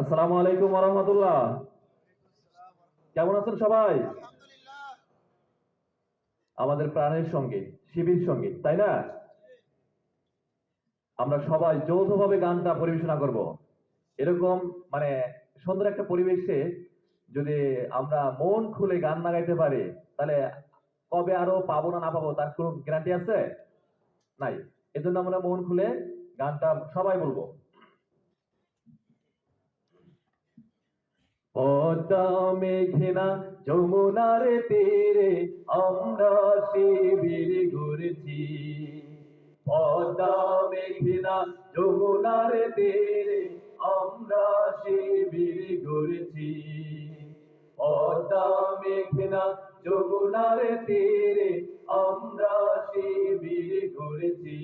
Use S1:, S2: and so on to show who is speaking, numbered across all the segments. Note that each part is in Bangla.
S1: আসসালামু আলাইকুম রহমতুল্লাহ। কেমন আছেন সবাই? আমাদের প্রাণের সঙ্গে শিবির সঙ্গে তাই না? আমরা সবাই যৌথভাবে গানটা পরিবেশনা করব। এরকম মানে সুন্দর একটা পরিবেশে যদি আমরা মন খুলে গান না গাইতে পারি তাহলে কবে আরও পাবো না না পাবো তার কোনো গ্যারান্টি আছে? নাই। এজন্য আমরা মন খুলে গানটা সবাই বলব। পদ্মা মেঘনা যমুনার তীরে আমরা শিবির ঘুরেছি। পদ্মা মেঘনা যমুনার তীরে আমরা শিবির ঘুরেছি। পদ্মা যমুনার তীরে আমরা শিবির ঘুরেছি।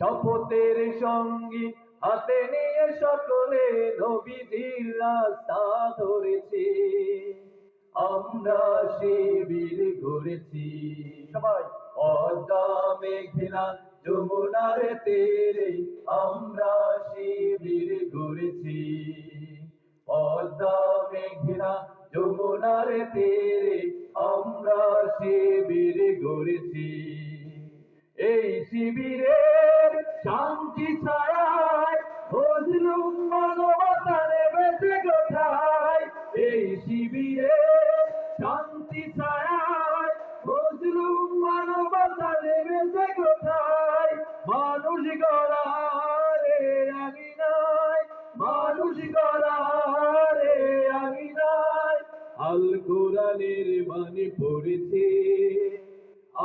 S1: শপথের সঙ্গী হাতে নিয়ে সকলে নবীজির রাস্তা ধরেছি। আমরা শিবির ঘুরেছি। সবাই পদ্মা মেঘনা যমুনার তীরে আমরা শিবির ঘুরেছি। পদ্মা মেঘনা যমুনার তীরে আমরা শিবির গড়েছি এই শিবিরের শান্তি বুঝলুম মানবতার বেঁচে কোথায়? এই শিবিরের শান্তি ছায়ায় বুঝলুম মানবতার বেঁচে কোথায়? মানুষ গড়ারে আমি নাই, মানুষ গড়ারে আমি নাই। আল কোরআনের মানে পড়েছি,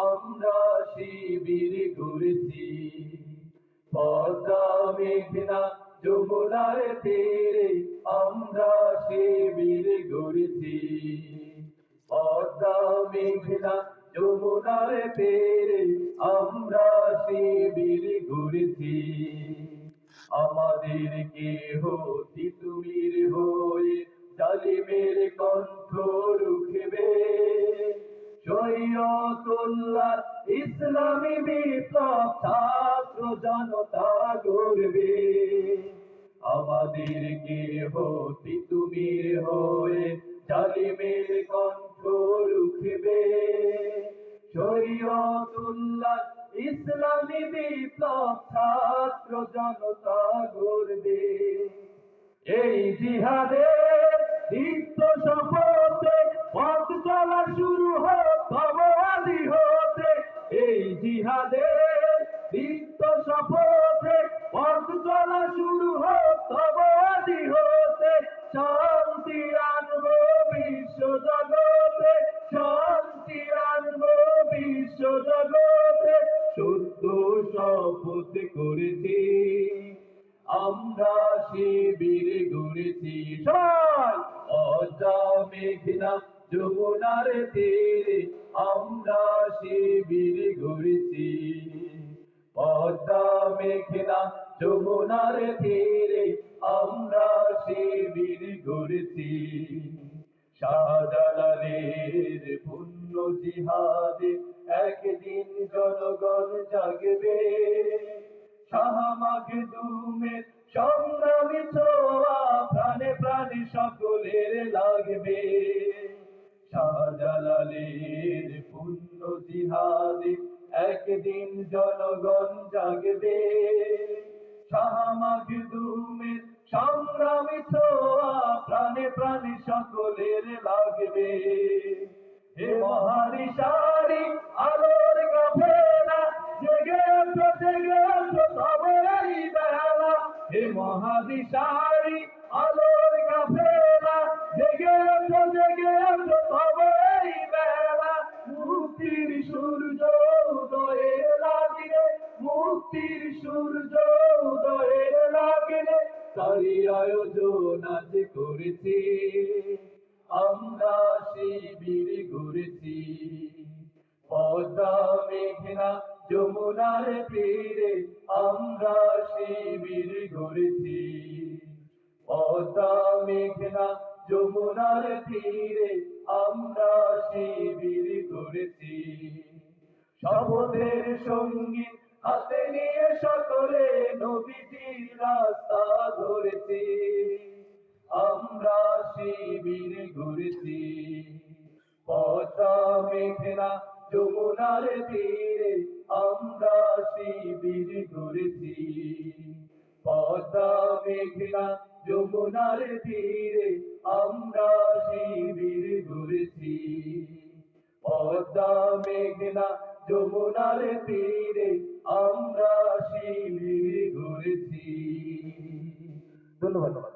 S1: আমরা শিবির ঘুরেছি। পদ্মা মেঘনা যমুনার তীরে আমরা শিবির পদ্মা মেঘনা যমুনার তীরে আমরা শিবির আমাদের কেহ তিতুমির হয়ে জালিমের কণ্ঠ রুখবে। শরীয়তুল্লাহ ইসলামী বিপ্লব ছাত্র জনতা গড়বে। আমাদের কেহ তিতুমির হয়ে জালিমের কণ্ঠ রুখবে। শরীয়তুল্লাহ ইসলামী বিপ্লব ছাত্র জনতা গড়বে। এই জিহাদের দীপ্ত শপথে পথ চলা শুরু হোক হতে। এই জিহাদের শপথ করেছি। আমরা শিবির ঘুরেছি সবাই মেঘনা যমুনার তীরে আমরা শিবির ঘুরেছি পদ্মা মেঘনা যমুনার তীরে আমরা শিবির ঘুরেছি শাহজালালের পুণ্য জিহাদে জনগণ জাগবে। শাহমাগ দুমের সংগ্রামী ছোয়া, প্রাণে প্রাণে সকলের লাগবে। শাহজালালের পুণ্য জিহাদে একদিন জনগণ জাগবে। শাহমাগ দুমের সংগ্রামী ছোয়া, প্রাণে প্রাণে সকলের লাগবে। হে মহারিশারি আলোর কাফেলা হে মহাদিশারি আলোর কাফেলা জেগে ওঠো জেগে ওঠো সবাই বেলা। মুক্তির সূর্য উদয়ে লাগিলে, মুক্তির সূর্য উদয়ে লাগিলে তারি আয়োজন আজ করেছি। আমরা শিবির ঘুরেছি, পদ্মা মেঘনা যমুনার তীরে আমরা শিবির গড়েছি। পদ্মা মেঘনা যমুনার তীরে আমরা শিবির গড়েছি। শপথের সংগীত হাতে নিয়ে সকলে নবীজির রাস্তা ধরেছি।
S2: আমরা শিবির ঘুরেছি পদ্মা মেঘনা যমুনার তীরে আমরা শিবির ঘুরেছি পদ্মা মেঘনা যমুনার তীরে আমরা শিবির ঘুরেছি পদ্মা মেঘনা যমুনার তীরে আমরা শিবির ঘুরেছি ধন্যবাদ।